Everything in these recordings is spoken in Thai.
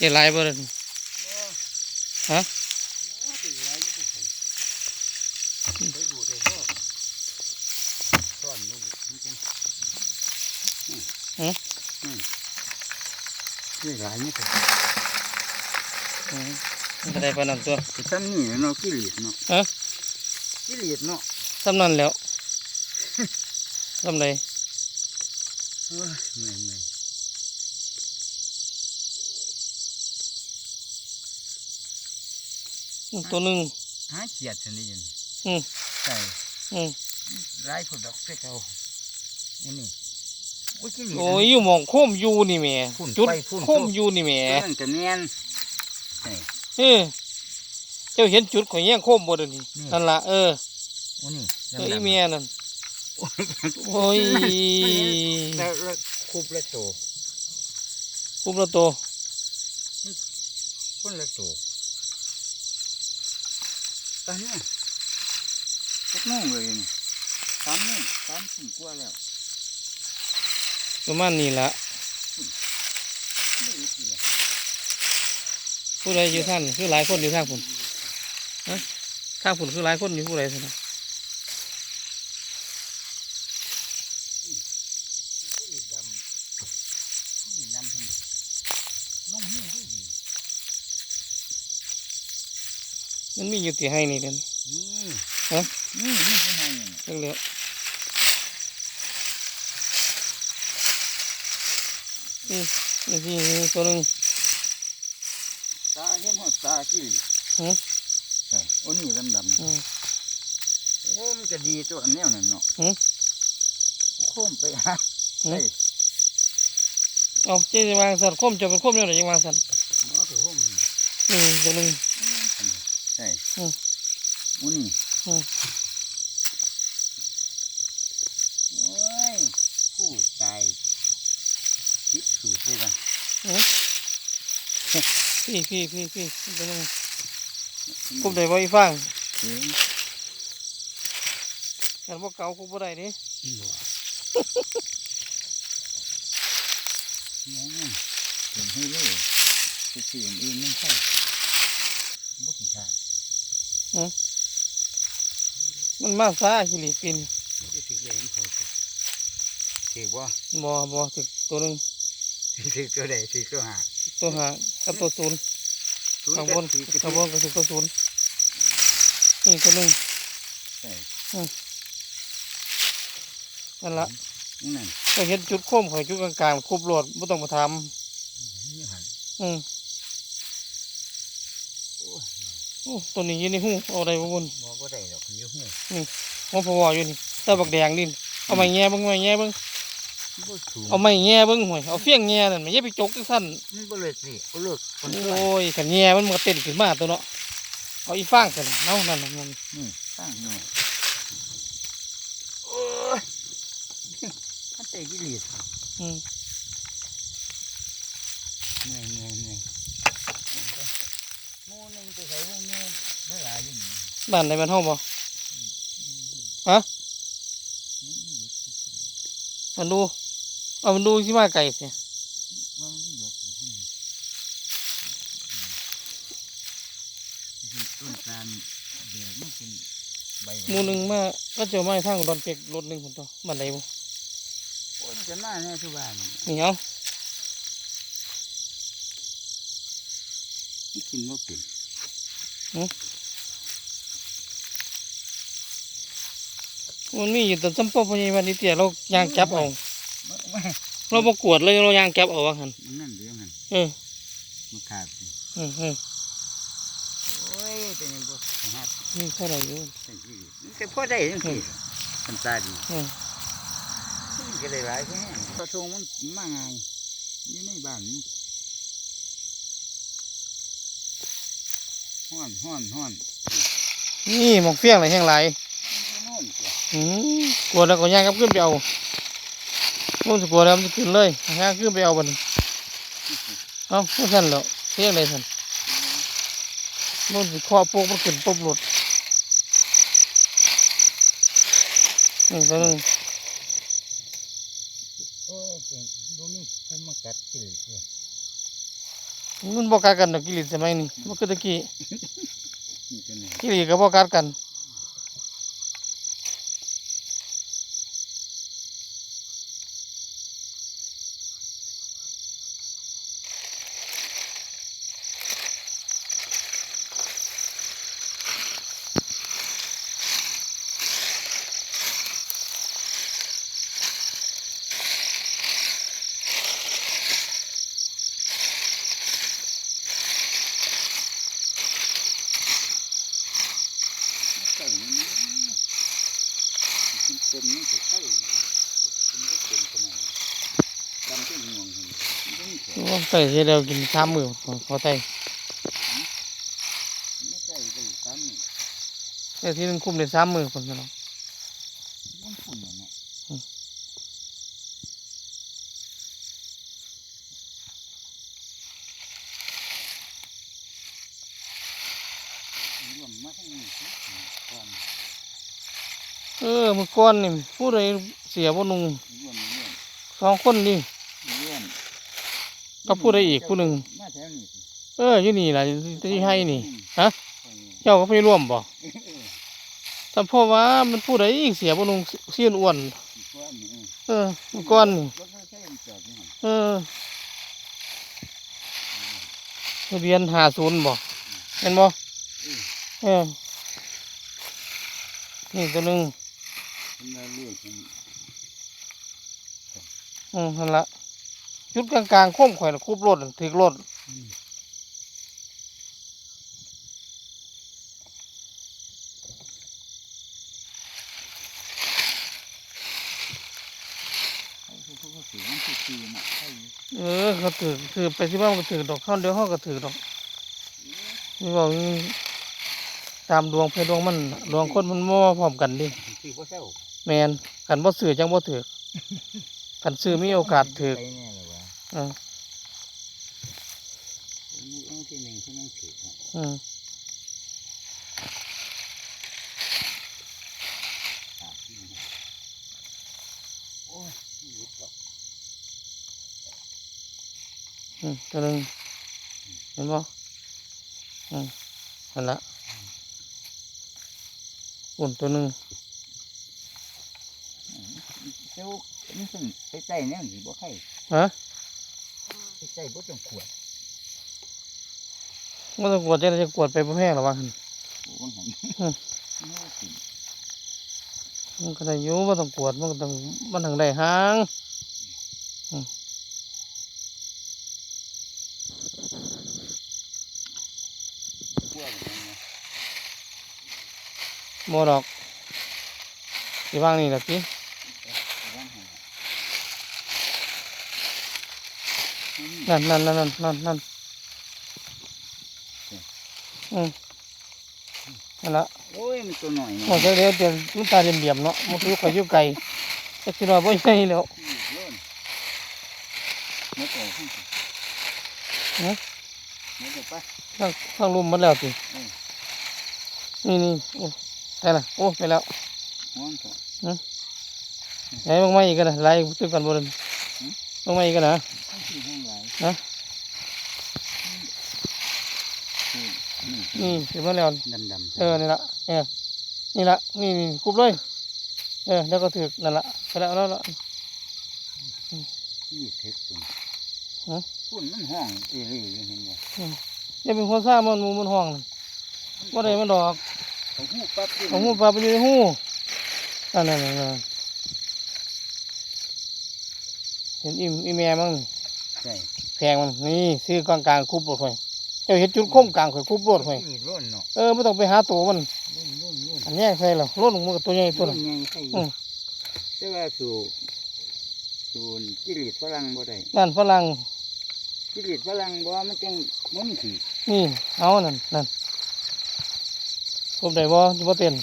เดี๋ยวไล่บ่เลยฮะได้ดูได้พ่อซ่อนลูกนี่กันนี่หลายนี่ก็อืมมันก็ได้ปานนั้นตัวคือซ้ำนี่เนาะกิเลสเนาะฮะกิเลสเนาะซ้ำนั้นแล้วซ้ำใดโอ้ยเมื่อยเมื่อย อืม ตัวหนึงหาเกียดสันนี่ยันอืมใส่อืมร้ายผดดอกเสกเอาอันนี้โอ้ยกิเลสโอ้ยอยู่หมองโคมอยู่นี่แหม่พุ่นจุดไปพุ่นโคมอยู่นี่แหม่ตัวนั่นก็แม่นใส่เออเจ้าเห็นจุดข่อยแย่งโคมบ่เดี๋ยวนี้นี่นั่นล่ะเออโอ้นี่เอออีดำๆเมียนั่นโอ้ยโอ้ยแล้วแล้วคุบละโตคุมละตัวคนละโต ตอนเนี้ยสักโมงเลยนี่สามโมงสามสี่กว่าแล้วประมาณนี้ละผู้ใดอยู่ท่านคือหลายคนอยู่ทางผมฮะทางผมคือหลายคนอยู่ผู้ใดสินะ สีดำสีดำทั้งน้องหิ้วด้วยดิ มันมีอยู่ที่ให้นี่เด่นนี่ฮะนี่นี่เป็นไงเนี่ยเรื่องเดียวนี่นี่ที่นี่ตัวหนึงตาเห็นหัวตาที่ฮะใช่โอ้นี่ดำดำอืมโอ้มันจะดีตัวอันเนี้ยนั่นเนาะหือโค้มไปฮะหือใช่เอาเจ๊จะวางสันคมจะเป็นคมเนี่ยหรือจะวางสันเนาะคือโค้มนี่ตัวหนึงใช่อืมโอ้นี่อืมโอ้ยผู้ตายคิดสูตรเลยนะพี่พี่พี่พี่ตัวหนึงคมได้บ่อีฟังเห็นกันบ่เก่าคมบ่ได้เดิบ่เนี่ยเป็นให้เลยไปสื่ออื่นไม่ใช่บ่กี่ชาติ มันมาซาคิริปินไม่ได้ถือเลยมันเขาสิถือว่าบ่บ่ถึกตัวหนึงถือตัวใดถือตัวหาตัวหากับตัวศูนย์ศูนย์ข้างบนก็ถือก็ข้างบนก็ถึกตัวศูนย์นี่ตัวหนึงใช่นั่นละนี่นั่นก็เห็นจุดคมข่อยจุดกลางๆคุบโหลดบ่ต้องมาทนี่หันำอืม โอ้ย โอ้ตัวนี้อยืนในหูเอาได้บ่บุญบ่บ่ได้ดอกอยู่หูหัวพออยู่นี่ตาบักแดงนี่เอาไม้แง่เบิ่งไม้แง่เบิ่งบ่สูงเอาไม้แง่เบิ่งห่วยเอาเฟี้ยงแง่นั่นไม่อย่าไปจกจังซั่นมันบ่เลิกสิบ่เลิกมันก็โอ้ยกันแง่มันมันก็เต้นขึ้นมาตัวเนาะเอาอีฟางกันเนานั่นน่ะนั่นนี่ตั้งนี่โอ้ยมันเตะกิเลสอืมเหนื่อยเหนื่อยเหนื่อยหมูหนึงไปใส่พวกนี้ หลายอยู่นี่บ้านใดบ้านเฮาบ่ฮะมันดูเอามันดูสิมาไก่สิว่ามันสิหยดอยู่พุ่นอืมต้นตาลแดดมันเป็นใบหมู่หนึงมาก็เจะมาทางอุดอนเป็กรถหนึงพุ่นตัวบ้านใดบ่โอ้ยมันจะมาแน่ทุกบ้านนี่นี่เอามันกินบ่เป็น มันมีอยู่แต่จำปอพญาวันนี้เตี้ยเรายางจับเอาบ่บ่เราบ่กวดเลยเรายางจับเอาว่าหั่นมันนั่นเรื่องมันเออมันขาดสิอืมอืมโอ้ยเป็นยังบ่สหัสนี่เท่าไหร่อยู่เป็นที่ดีมันก็พอได้จังซี่มันตาดีอืมมันก็ได้หลายแค่กระทงมันมาง่ายอยู่ในบ้านนี่ฮ้อนฮ้อนฮ้อนนี่หมองเฟี้ยงอะไรแห้งหลายมัน ก็นอนจ้ะอืมกลัวแล้วก็ย่างกลับขึ้นไปเอามันจะกลัวแล้วมันจะขึ้นเลยย่างขึ้นไปเอาบัดนเอาไม่ทันแล้วเฟี้ยงอะไรทันมันสิเคาะโปกมันขึ้นปุ๊บหลุดนี่ตัวหนึงโอ้ยเป็นบ่มีภูมิมากัดกิเลสเลยมันบ่กัดกันดอกกิริตสมัยนี้บ่คือตะกี้นี่ตัวนี้กิริตก็บ่กัดกัน ใส่มันนี่กินเป็นมันจะใส่มันไม่เป็นขนาดดำที่ห่วงเห็นมันต้องแข็ง โอ้ ใส่เสียแล้วกินสามมือพอใส่ไม่ใส่ไปซ้ำนี่แต่ที่นึงคุมได้สามมือพุ่นซะเนาะมันฝุ่นเนาะอืมรวมมาทั้งนี้สิก่อนเออมื้อก่อนนี่ผู้ใดเสียบ่นุ่งรวมสองคนนี่ ก็พูดได้อีกผู้หนึ่งมาแถวนี้สิเอออยู่นี่ล่ะที่ให้นี่ ฮะเออเจ้าก็ไปร่วมบ่เออแต่เพราะว่ามันผู้ใดเสียบ่นุ่งเสียนอ้วนอีกก้อนนี่เออเออมื้อก่อนนี่ รถไม่ใช่มันจอดนี่หั่นเออทะเบียน50บ่เห็นบ่เออนี่ตัวหนึงมันมาเรื่อยจนอืมนั่นละ จุดกลางๆโค้มข่อยน่ะคุบรถน่ะถึกรถไอ้พวกเขาเสียมันคือตีน่ะไอ้เออเขาถือถือไปที่บ้านก็ถือดอกเข้าเดี๋ยวเขาก็ถือดอกนี่บอกนี่ตามดวงเพดวงมันน่ะดวงคนมันบ่พร้อมกันดิคือพ่อเจ้าแมนกันบ่ซื้อจังบ่ถือกันซื้อมีโอกาสถือ ไปแน่เลยวะ เออมีอันที่หนึ่งที่นั่งถือน่ะอืมอะที่หนึ่งโอ้ยไม่หยุดหรอกอืมตัวหนึงเห็นบ่อืมนั่นละอุ่นตัวหนึงเจ้ามันซึ่งไปใส่แนวนี้บ่ใครฮะไป ใส่บ่ต้องขวดบ่ต้องกวดจะจะกวดไปบ่แพ้หรอวะหั่นโอ้ยหันอืมไม่ว่าสิมันก็ได้อยู่บ่ต้องกวดมันก็ต้องมันถึงได้หางกลัวเหมือนกันนะบ่ดอกสิวางนี่ล่ะติ ระวังให้ นะนั่นนั่นนั่นนั่นนั่นนั่นอืมนั่นละโอ้ยมันตัวหน่อยหมดเดี๋ยวเดี๋ยวมันตาเหลี่ยมๆเนาะมันคือข่อยอยู่ไกลแต่คิดว่าบ่ใหญ่แล้วโล่นไม่ต่อขึ้นสิฮะไม่ต่อไปทางทางลุมหมันแล้วสิอืมนี่นี่โอ้ได้ละโอ้ไปแล้วห่วงต่อไหนลงมาอีกกันนะไล่ตึกกันบ่เดินหืมลงมาอีกกันนะ ข้างที่ห้องไหลฮะนี่นี่ถึงมาแล้วดำดำเออนี่ละเออนี่ละนี่นี่คุบเลย เออแล้วก็ถือนั่นละไปแล้วแล้วละที่เท็กตุ่มฮะฝุ่นมันห้องเอเร่อยู่เห็นบ่อย่าเป็นคนซ่ามันหมูมันห้องนั่นบ่ได้มันดอกเขาหูปั๊บเอาหูปลาไปอยู่ในหูนั่นนั่นนั่นนั่นเห็นอิ่มอีแม่มั้งนี่ใช่แพงมันนี่ซื้อกลางกลางๆคุบรถไว้เจ้าเห็นจุดคมกลางข่อยคุบรถไว้ที่ร่นเนาะเออไม่ต้องไปหาตัวมันร่นร่นร่นอันแยกใส่หรอรถมันก็ตัวใหญ่ตัวร่นั้นนยังใช่อืมแต่ว่าสู่สู่กิริตฝรั่งบ่ได้นั่นฝรั่งกิริตฝรั่งบ่มันจังมันขี่นี่เอานั่นนั่นคุบได้บ่จะบ่เต้น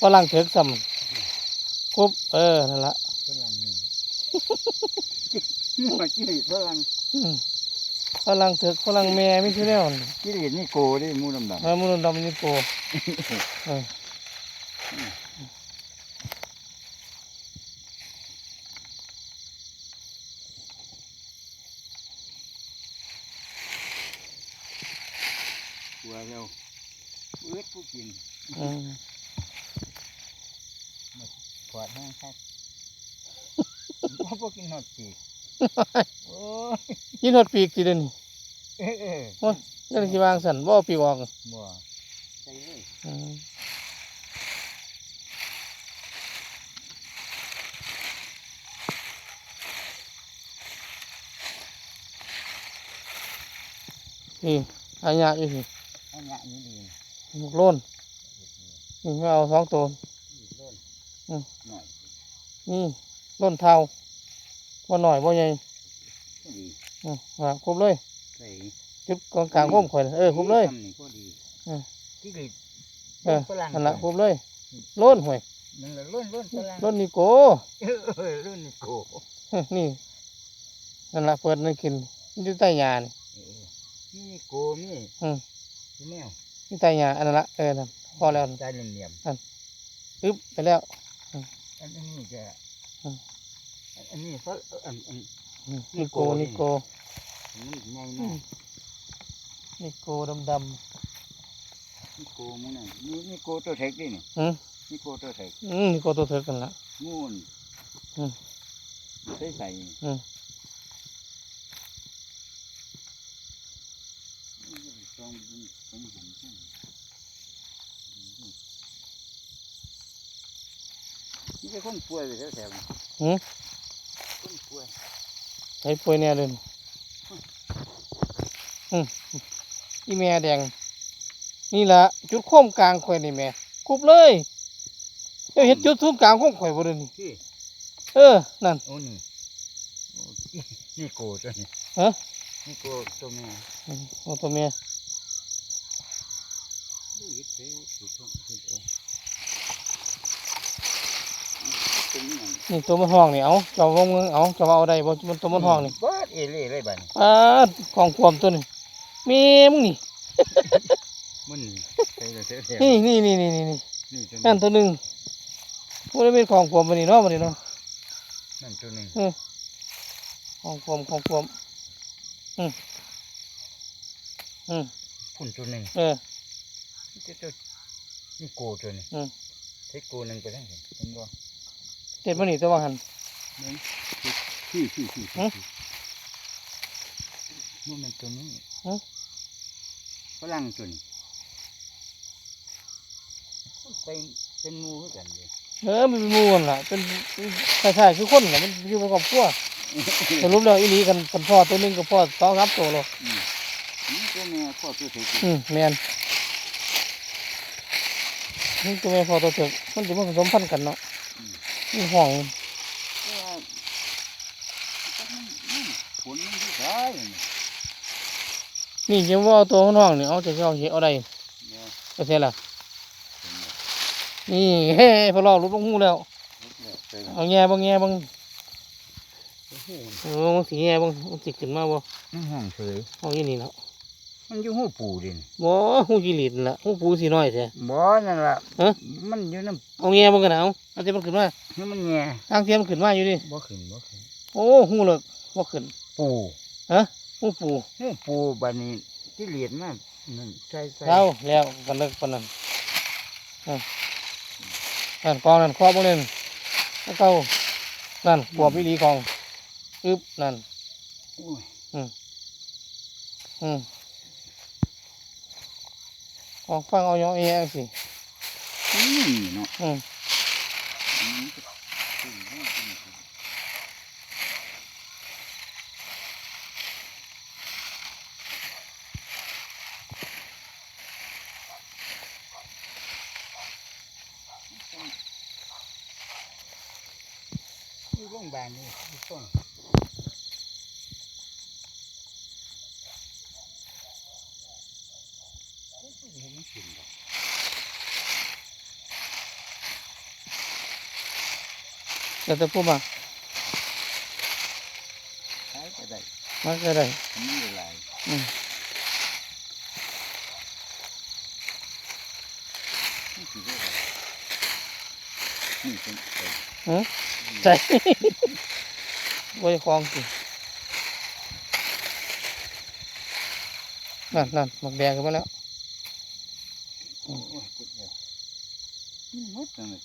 ฝรั่งเถิกซ้ำคุบเออนั่นละฝรั่งนี่นี่ว่ากิริตฝรั่งอืม ฝรั่งเถิกฝรั่งแม่ไม่ใช่แล้วนี่กิริตนี่โกได้หมูดำดเออมันดำนี่โตเออว่าเราเอื้อผู้กินอืมขวดแห้งครับพ่อพวกกินหอดปีก โอ้ยกินหดปีกสิเด่นเออเออนั่นสิวางสันบ่เอาปีกออกบ่ใส่เลยอืมนี่อายะอยู่สิอันนี้นี่ดีหมกโล้นนี่เอาสองตัวดีเล่นอืมหน่อย นี่โล้นเท่า บ่หน่อยบ่ใหญ่ดีอืมว่าครบเลย ใส่จุดกองกลางโค้มข่อยน่ะเออครบเลย ทำนี่ก็ดีอืมที่กรีดเออฝรั่งนั่นละครบเลยโล้นห่วยนั่นละรุ่นรุ่นฝรั่งโล้นนิโกเออเออรุ่นนี่โกนี่นั่นละเปิดให้กินมันอยู่ใต้หญ้านี่เออนี่โกมีอืมที่แมวอยู่ใต้หญ้าอันนั้นละเออนั่นพอแล้วนั่นใจเหลี่ยมอึ๊บไปแล้ว ๆอันอันนี้จะอืม อันนี้เขาอันอันอืมนินิโกโกนี่นิโกอันนี้ใหญ่อืมามกนิโกดำดนี่โกมึงน่ะนี่นี่โกตัวเทคดินี่ำอืมนี่โกตัวเทคอืมนิโกตัวเถิกกันละงูนอืมใส่ใส่อืมลองดูผมหันให้นี่เป็นคนป่วยไปแถวๆนี้หืมคน ป่วยใช้ป่วยเนี่ยเลยอืมอีแม่แดง นี่ละจุดโค้มกลางข่อยนี่แม่คุบเลยเจ้าเห็นจุดศูนย์กลางของข่อยบ่เด้อนี่ที่เออ นั่น โอ้นี่โอ้นี่โกตัวนี้ฮะ นี่โกตัวแม่อืมเอาตัวเมียดูยิดเด้อสิท้องสิโอ้เป็ นนี่หยังนี่ตัวมันห้องนี่เอาเจ้าวงเงินเอาเจ้าว่าเอาได้บ่มันตัวมันห้องนี่บ้าดเอเล่เลยบัดนี้อ่าของความตัวนี่แมีมึงนี่มันนี่ใส่เลยแถวนี่นี่นี่นี่นี่นี่ๆนี่ตัวนั่นนี้ตัวหนึ่งพวกนี้เป็นของความมันนี่เนาะมันนี่เนาะนั่นตัวหนึงของความของความอืมอืมพุ่นตัวหนึงเออนี่ตัวตัวนี่โกตัวนี้อืมเทคโกหนึงไปได้เห็นเห็นบ่ เจ็ดมันนี่ตัวว่าหันนี่ที่ที่ที่หึมันเป็นตัวนี้หึฝรั่งตัวนี้เป็นเป็นงูคือกันเลยเออมันเป็นหมูนั่นล่ะเป็นคล้ายๆคือคนน่ะมันอยู่ในครอบครัวสรุปแล้วอีหลีกันกันพ่อตัวหนึงกับพ่อสองครับตัวเลยอืมนี่ตัวแม่พ่อตัวเทคอืมแมนนี่ตัวแม่พ่อตัวเถิกมันจะมาผสมพันธุ์กันเนาะ นี่ห้องแต่ว่ามันมันผลมันที่ได้นี่จะว่าเอาตัวห้องนี่เอาจะเอาเหี้ยเอาได้เนี่ยก็เสียละเห็นไหมนี่เฮ้พอเราลุกลงหูแล้วรถเนี่ยไปเอาแง่บังแง่บังโอ้โหเออมันสีแง่บังมันสิขึ้นมาบ่มันห้องเฉยเอาอย่างนี้แล้ว มันอยู่หูปูดินบ่หูกิริตนั่นล่ะหูปูสีน้อยแท้บ่นั่นล่ะฮะมันอยู่น้เอาแง่บังกันเอาเอาแต่มันขึ้นมาำให้มันแง่ทางเทียมนขึ้นมาอยู่ดิบ่ขึ้นบ่ขึ้นโอ้หูเลิกบ่ขึ้นปูฮะหูปูหูปูบัดนี้ที่เหรียญมานั่นใส่ใส่แล้วแล้วกันเลิกปานนั้นอะนั่นกองนั่นครอบบ่เล่นแล้วเก้านั่นบวบอีหลีกองอึบนั่นโอ้ยอืม ออกฟังเอาเนาะเอะสินี่เนาะอืมอืมขึ้นหูขึ้นหูอยู่โรงพยาบาลนี่อยู่ต้นเห็นมันขึ้นบ่ แล้วแต่ผู้มาใช้ก็ได้มาก็ได้มันไม่หลายอืมนี่สิได้หลายนี่เป็นไปหือใช่ไว้คลองสินั่นนั่นหมักแดงขึ้นมาแล้ว จังเลย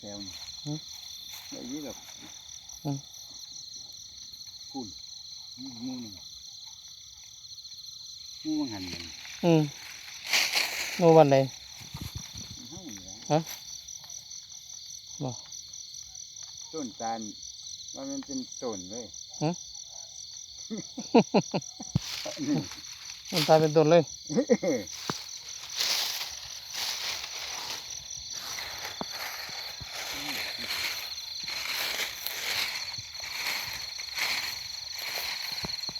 แถวๆนี่ หืม ได้ยี่หรอก อืม คุณงูนี่งูมันหันมัน อืม โนวันไหนเฮานี่ล่ะฮะบ่ต้นตาลว่ามันเป็นต้นเลยฮะนี่มันตายเป็นต้นเลย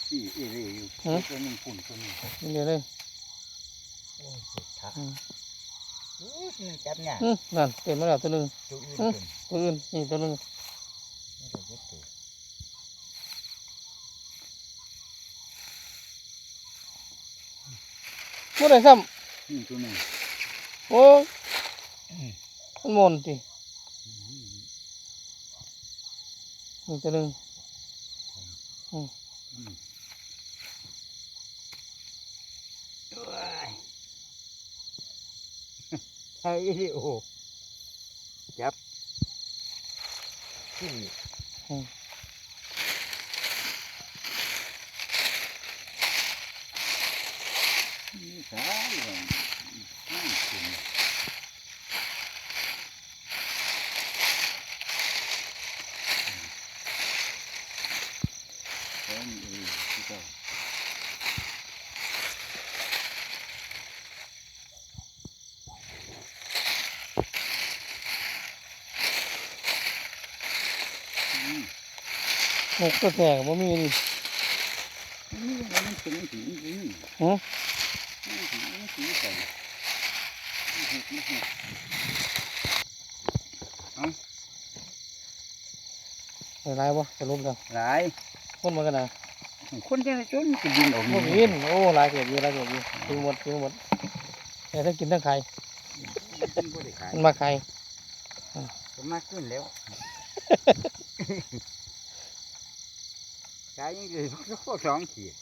ที่เอเร่อยู่ตัวหนึงฝุ่นตัวหนึงนี่เดียวเลย โอ้สุดทักอืมอู้ยมันจับเนี่ยอืมนั่นเต็มมาแล้วตัวหนึงตัวอื่นอืมเป็นตัวอื่นนี่ตัวหนึงไม่ได้เย็ดตัวบ่ได้ซ้นี่ตัวหนึงำโอ้ยมันหมนตินี่ตัวหนึงอืมโอ้ย ใช่ดิโอจับที่นี่สายเลยนั่งกินแล้วนี่เองที่เจ้า อืม นกตัวแตกบ่มีนี่นี่อะไรมันเป็นสีนี่หือนี่สีนี่สีใส่นี่เห็ดนี่เห็ดได้หลายบ่สรุปแล้วหลายคนมากันน่ะคนจะจนก็ยินออกบ่กินโอ้หลายเกิดอยู่หลายเกิดอยู่กินหมดกินหมดแต่ถ้ากินทั้งไข่มันบ่ได้ขายมันมาไข่ก็มากขึ้นแล้ว ขายยังคือสองขีด